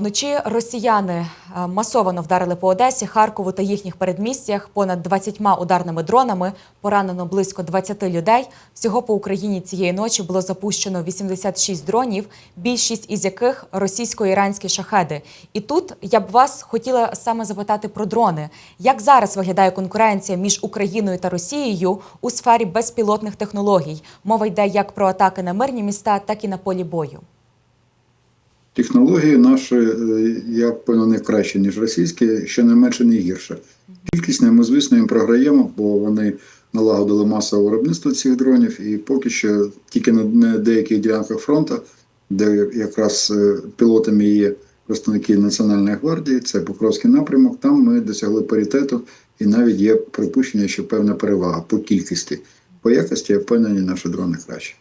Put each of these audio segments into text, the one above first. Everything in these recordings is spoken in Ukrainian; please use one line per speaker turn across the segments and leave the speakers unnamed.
Вночі росіяни е, масово вдарили по Одесі, Харкову та їхніх передмістях понад 20 ударними дронами. Поранено близько 20 людей. Всього по Україні цієї ночі було запущено 86 дронів, більшість із яких російсько-іранські шахеди. І тут я б вас хотіла саме запитати про дрони. Як зараз виглядає конкуренція між Україною та Росією у сфері безпілотних технологій? Мова йде як про атаки на мирні міста, так і на полі бою.
Технології наші, е, я впевнений, краще, ніж російські, ще не менше, не гірше. Кількість ми, звісно, їм програємо, бо вони налагодили масове виробництво цих дронів, і поки що тільки на деяких ділянках фронту, де якраз е, пілотами є представники Національної гвардії, це Покровський напрямок, там ми досягли паритету, і навіть є припущення, що певна перевага по кількості. По якості, я впевнений, наші дрони краще.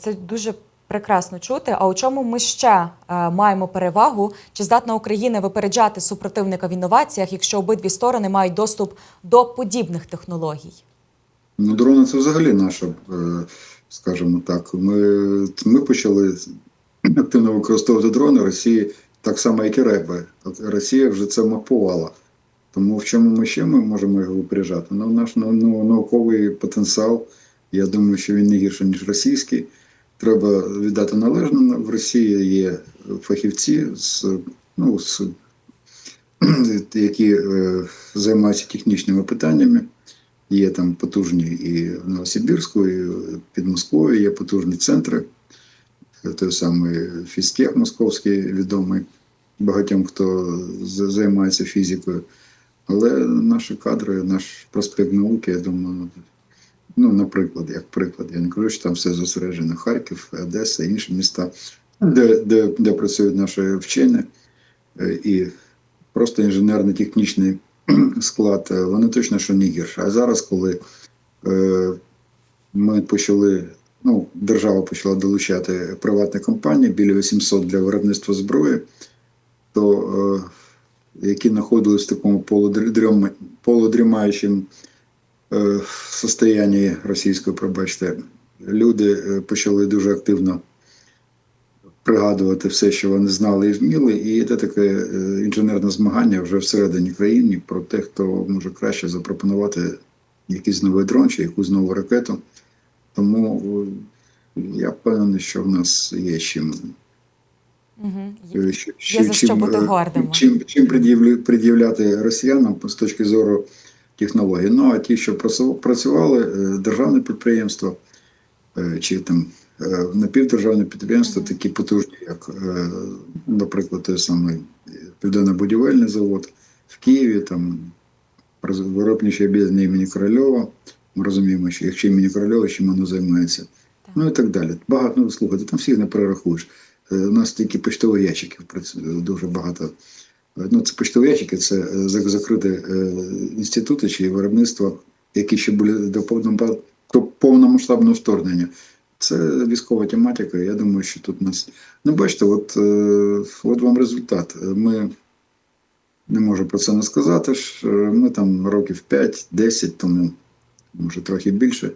Це дуже прекрасно чути. А у чому ми ще е, маємо перевагу? Чи здатна Україна випереджати супротивника в інноваціях, якщо обидві сторони мають доступ до подібних технологій?
Ну, дрони це взагалі наша, е, скажімо так. Ми, ми почали активно використовувати дрони Росії так само, як і реби. Росія вже це мапувала. Тому в чому ми ще ми можемо його випереджати? Ну, наш ну, ну, науковий потенціал, я думаю, що він не гірший, ніж російський. Треба віддати належне. В Росії є фахівці, з, ну, з, які е, займаються технічними питаннями. Є там потужні і в Новосибірську, і під Москвою є потужні центри. Той самий фізтех московський відомий багатьом, хто займається фізикою. Але наші кадри, наш проспект науки, я думаю, ну, наприклад, як приклад, я не кажу, що там все зосереджено. Харків, Одеса, інші міста, де, де, де працюють наші вчені е, і просто інженерно-технічний склад, е, вони точно що не гірше. А зараз, коли е, ми почали, ну, держава почала долучати приватні компанії біля 800 для виробництва зброї, то які знаходились в такому полудрімаючому е, состоянні російської, пробачте, люди е, почали дуже активно пригадувати все, що вони знали і вміли, і це таке е, інженерне змагання вже всередині країни про те, хто може краще запропонувати якийсь новий дрон чи якусь нову ракету. Тому я впевнений, що в нас є чим
Угу. Є за що
чим,
бути гордими.
Чим, чим пред'являти росіянам з точки зору технологій. Ну а ті, що працю- працювали, е, державне підприємство е, чи там е, напівдержавне підприємство, такі потужні, як, наприклад, той самий Південно-будівельний завод в Києві, там виробниче об'єднання імені Корольова. Ми розуміємо, що якщо імені Корольова, чим воно займається. Ну і так далі. Багато, ну, слухайте, там всіх не перерахуєш. У нас тільки поштових ящиків працює дуже багато. Ну, це поштові ящики, це е, закриті е, інститути чи виробництво, які ще були до до повномасштабного вторгнення. Це військова тематика. Я думаю, що тут нас. Ну, бачите, от, е, от вам результат. Ми не можу про це не сказати. Ми там років 5-10 тому, може трохи більше.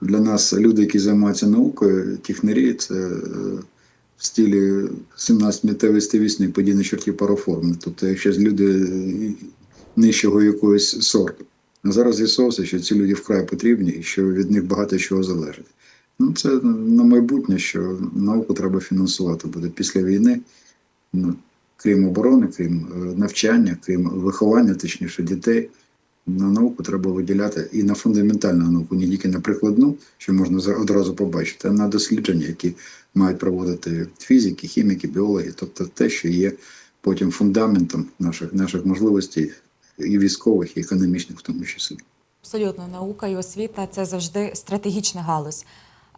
Для нас люди, які займаються наукою, технарі, це в стилі 17 метевої вісни подій на чорті пароформи. Тобто, якщо люди е, нижчого якогось сорту. А зараз з'ясовувалося, що ці люди вкрай потрібні і що від них багато чого залежить. Ну, це на майбутнє, що науку треба фінансувати буде після війни. Ну, крім оборони, крім е, навчання, крім виховання, точніше, дітей. На науку треба виділяти і на фундаментальну науку, не тільки на прикладну, що можна одразу побачити, а на дослідження, які мають проводити фізики, хіміки, біологи, тобто те, що є потім фундаментом наших, наших можливостей і військових, і економічних в тому числі.
Абсолютно, наука і освіта це завжди стратегічна галузь.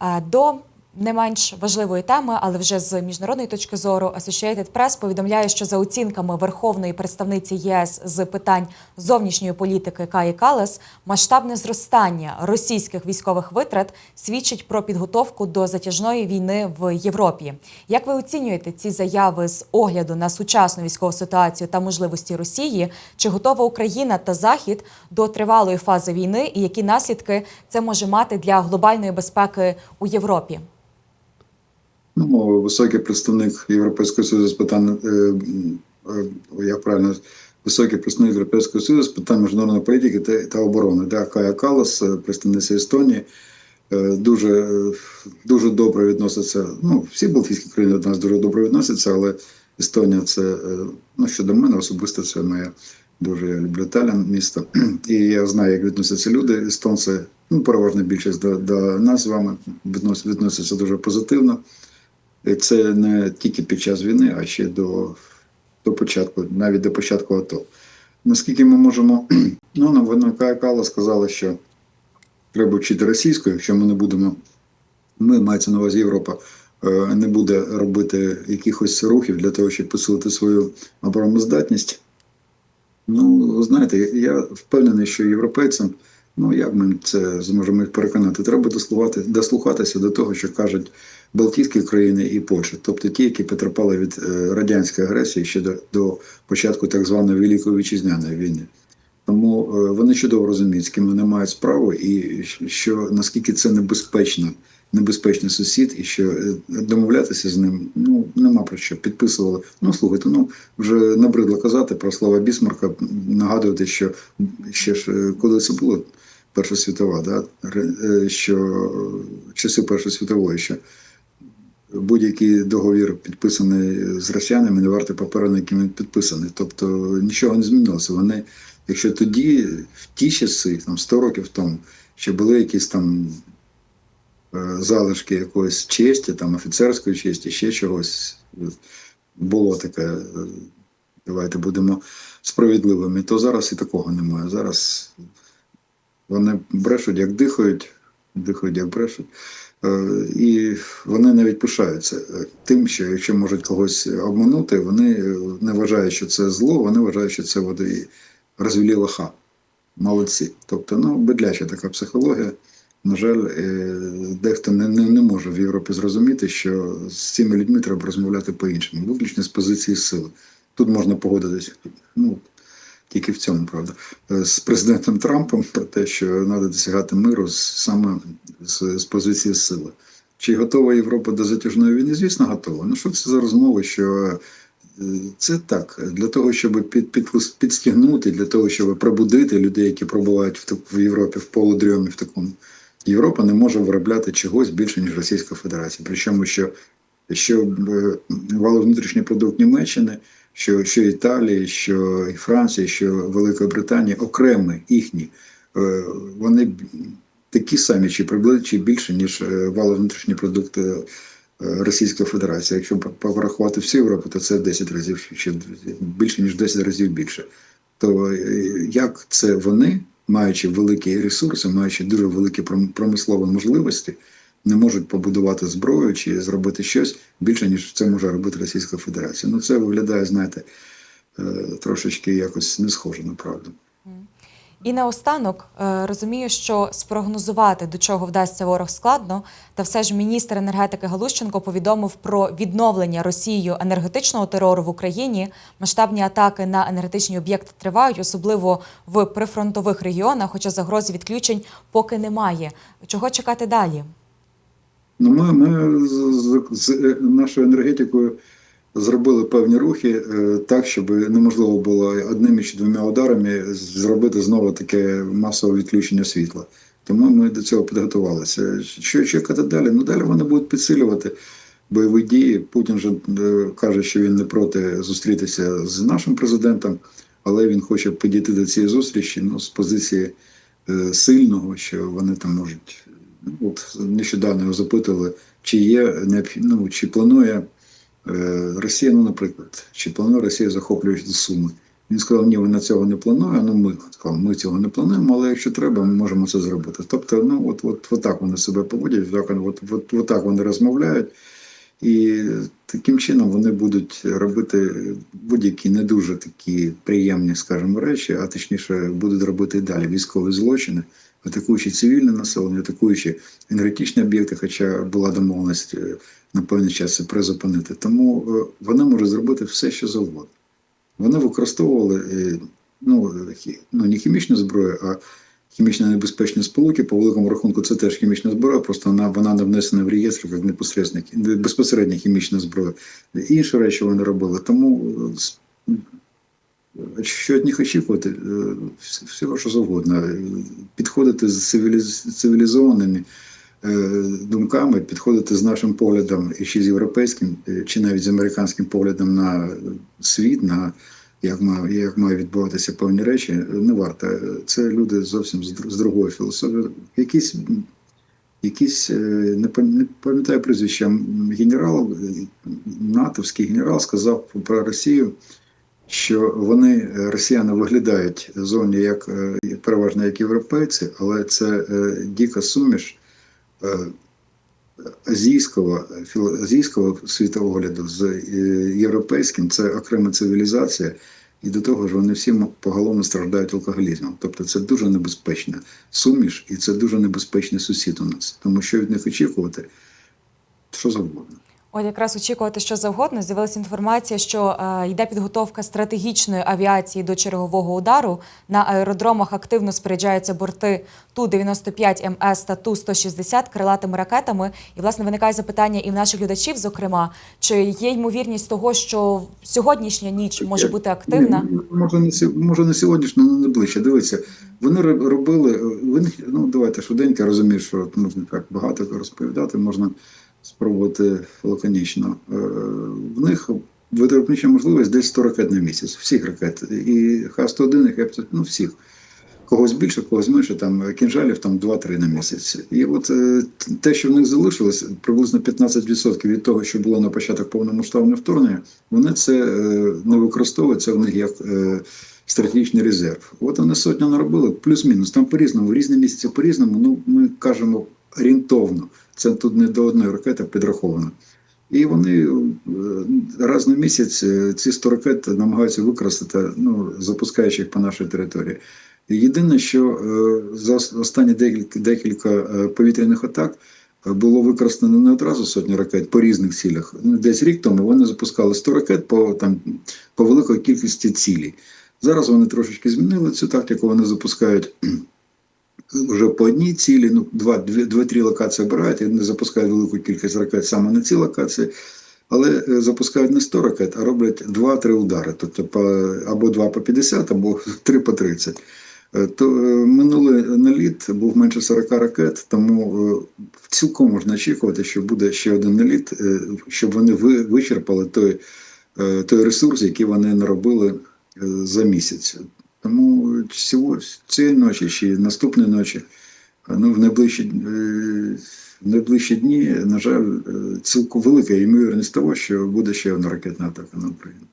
Е, До не менш важливої теми, але вже з міжнародної точки зору, Associated Press повідомляє, що за оцінками верховної представниці єС з питань зовнішньої політики Каї Калес, масштабне зростання російських військових витрат свідчить про підготовку до затяжної війни в Європі. Як ви оцінюєте ці заяви з огляду на сучасну військову ситуацію та можливості Росії? Чи готова Україна та Захід до тривалої фази війни, і які наслідки це може мати для глобальної безпеки у Європі?
Ну, високий представник Європейського Союзу з питань, е, е, як правильно, високий представник Європейського Союзу з питань міжнародної політики та, та оборони, да, Кая Калас, е, представниця Естонії, дуже, дуже добре відноситься. Ну, всі Балтійські країни до нас дуже добре відносяться, але Естонія це, ну, щодо мене особисто, це моя дуже я люблю Талін, місто. І я знаю, як відносяться люди. Естонці, ну, переважна більшість до, до нас з вами відносяться дуже позитивно. Це не тільки під час війни, а ще до, до початку, навіть до початку АТО. Наскільки ми можемо, ну, нам вона Кала сказала, що треба вчити російською, якщо ми не будемо, ми, мається на увазі Європа, е, не буде робити якихось рухів для того, щоб посилити свою обороноздатність. Ну, знаєте, я впевнений, що європейцям, ну як ми це зможемо їх переконати, треба дослухати, дослухатися до того, що кажуть Балтійські країни і Польща, тобто ті, які потерпали від е, радянської агресії ще до, до початку так званої Великої вітчизняної війни. Тому е, вони чудово розуміють, з ким вони мають справу, і що наскільки це небезпечно, небезпечний сусід, і що е, домовлятися з ним ну нема про що. Підписували. Ну слухайте, ну вже набридло казати про слова Бісмарка, нагадувати, що ще ж коли це було Перша світова, да? що часи Першої світової, що будь-який договір, підписаний з росіянами, не вартий паперу, яким він підписаний. Тобто нічого не змінилося. Вони, якщо тоді, в ті часи, там 100 років тому, ще були якісь там е, залишки якоїсь честі, там офіцерської честі, ще чогось було таке. е, Давайте будемо справедливими. То зараз і такого немає. Зараз вони брешуть, як дихають, дихають, як брешуть. Е, І вони навіть пишаються тим, що якщо можуть когось обманути, вони е, не вважають, що це зло, вони вважають, що це води розвілі лоха. Молодці. Тобто, ну, бедляча така психологія. На жаль, е, дехто не, не, не може в Європі зрозуміти, що з цими людьми треба розмовляти по-іншому, виключно з позиції сили. Тут можна погодитися. Ну, тільки в цьому, правда, Е, з президентом Трампом про те, що треба досягати миру саме з, з позиції сили. Чи готова Європа до затяжної війни? Звісно, готова. Ну що це за розмови? Що е, це так для того, щоб під, під, підстігнути, для того, щоб пробудити людей, які пробувають в, в Європі в полудрьомі в такому. Європа не може виробляти чогось більше, ніж Російська Федерація. Причому, що, що е, валовий внутрішній продукт Німеччини, що, що Італії, що Франції, що Великої Британії окремі їхні, е, вони такі самі чи приблизно більше, ніж е, валовий внутрішній продукт е, Російської Федерації. Якщо порахувати всю Європу, то це 10 разів чи більше, ніж 10 разів більше. То як це вони, маючи великі ресурси, маючи дуже великі пром- промислові можливості, не можуть побудувати зброю чи зробити щось більше, ніж це може робити Російська Федерація. Ну це виглядає, знаєте, е, трошечки якось не схоже на правду.
І наостанок е, розумію, що спрогнозувати, до чого вдасться ворог складно, та все ж міністр енергетики Галущенко повідомив про відновлення Росією енергетичного терору в Україні. Масштабні атаки на енергетичні об'єкти тривають, особливо в прифронтових регіонах, хоча загрози відключень поки немає. Чого чекати далі?
Ну, ми, ми з, з, е, нашою енергетикою зробили певні рухи е, так, щоб неможливо було одними чи двома ударами зробити знову таке масове відключення світла. Тому ми до цього підготувалися. Що чекати далі? Ну далі вони будуть підсилювати бойові дії. Путін же е, каже, що він не проти зустрітися з нашим президентом, але він хоче підійти до цієї зустрічі ну, з позиції сильного, що вони там можуть. От нещодавно його запитували, чи є ну, чи планує е, Росія, ну, наприклад, чи планує Росія захоплювати Суми. Він сказав, ні, вона цього не планує. Ну, ми сказали, ми цього не плануємо, але якщо треба, ми можемо це зробити. Тобто, ну от, от, от так вони себе поводять, так, от, от, от так вони розмовляють. І таким чином вони будуть робити будь-які не дуже такі приємні, скажімо, речі, а точніше будуть робити і далі військові злочини, атакуючи цивільне населення, атакуючи енергетичні об'єкти, хоча була домовленість е, на певний час це призупинити. Тому е, вони можуть зробити все, що завгодно. Вони використовували е, ну, ну, не хімічну зброю, а хімічно небезпечні сполуки. По великому рахунку, це теж хімічна зброя, просто вона, вона не внесена в реєстр як непосередня, хімічна зброя. Інші речі вони робили. Тому е, що від них очікувати, Е, всього що завгодно. Е, Підходити з цивілізованими е, думками, підходити з нашим поглядом і ще з європейським, чи навіть з американським поглядом на світ, на як має, як має відбуватися певні речі, не варто. Це люди зовсім з, другої філософії. Якісь, е, не пам'ятаю прізвища, генерал, натовський генерал сказав про Росію що вони, е, росіяни, виглядають зовні як е, переважно як європейці, але це е, дика суміш азійського, азійського світогляду з європейським, це окрема цивілізація. І до того ж, вони всі поголовно страждають алкоголізмом. Тобто це дуже небезпечна суміш, і це дуже небезпечний сусід у нас. Тому що від них очікувати, що завгодно.
От якраз очікувати що завгодно. З'явилася інформація, що е, йде підготовка стратегічної авіації до чергового удару. На аеродромах активно споряджаються борти Ту-95 МС та Ту-160 крилатими ракетами. І власне виникає запитання і в наших глядачів, зокрема, чи є ймовірність того, що сьогоднішня ніч може бути активна?
Може не, може не сьогоднішньо, але не ближче. Дивіться, вони ро- робили, вони, ну давайте швиденько, розумію, що можна так багато розповідати, можна спробувати лаконічно. Е, В них виробнича можливість десь 100 ракет на місяць, всіх ракет. І Х-101, і Х-50, ну всіх. Когось більше, когось менше, там кінжалів там 2-3 на місяць. І от е, те, що в них залишилось, приблизно 15% від того, що було на початок повномасштабного вторгнення, вони це е, не використовують, це в них як стратегічний резерв. От вони сотню наробили, плюс-мінус. Там по-різному, різні місяці по-різному. Ну, ми кажемо орієнтовно. Це тут не до одної ракети підраховано. І вони е, раз на місяць е, ці 100 ракет намагаються використати, ну, запускаючи їх по нашій території. Єдине, що е, за останні декілька, повітряних атак було використано не одразу сотні ракет по різних цілях. Десь рік тому вони запускали 100 ракет по, там, по великій кількості цілей. Зараз вони трошечки змінили цю тактику, вони запускають вже по одній цілі, ну, два, дві, дві-три локації обирають і не запускають велику кількість ракет саме на ці локації. Але е, запускають не 100 ракет, а роблять 2-3 удари. Тобто по, або 2 по 50, або 3 по 30. Е, То е, минулий наліт був менше 40 ракет, тому цілком можна очікувати, що буде ще один наліт, щоб вони ви- вичерпали той, той ресурс, який вони наробили за місяць. Тому цієї ночі чи наступної ночі, е, ну, в найближчі, е, в найближчі дні, на жаль, е, цілком велика ймовірність того, що буде ще одна ракетна атака на Україну.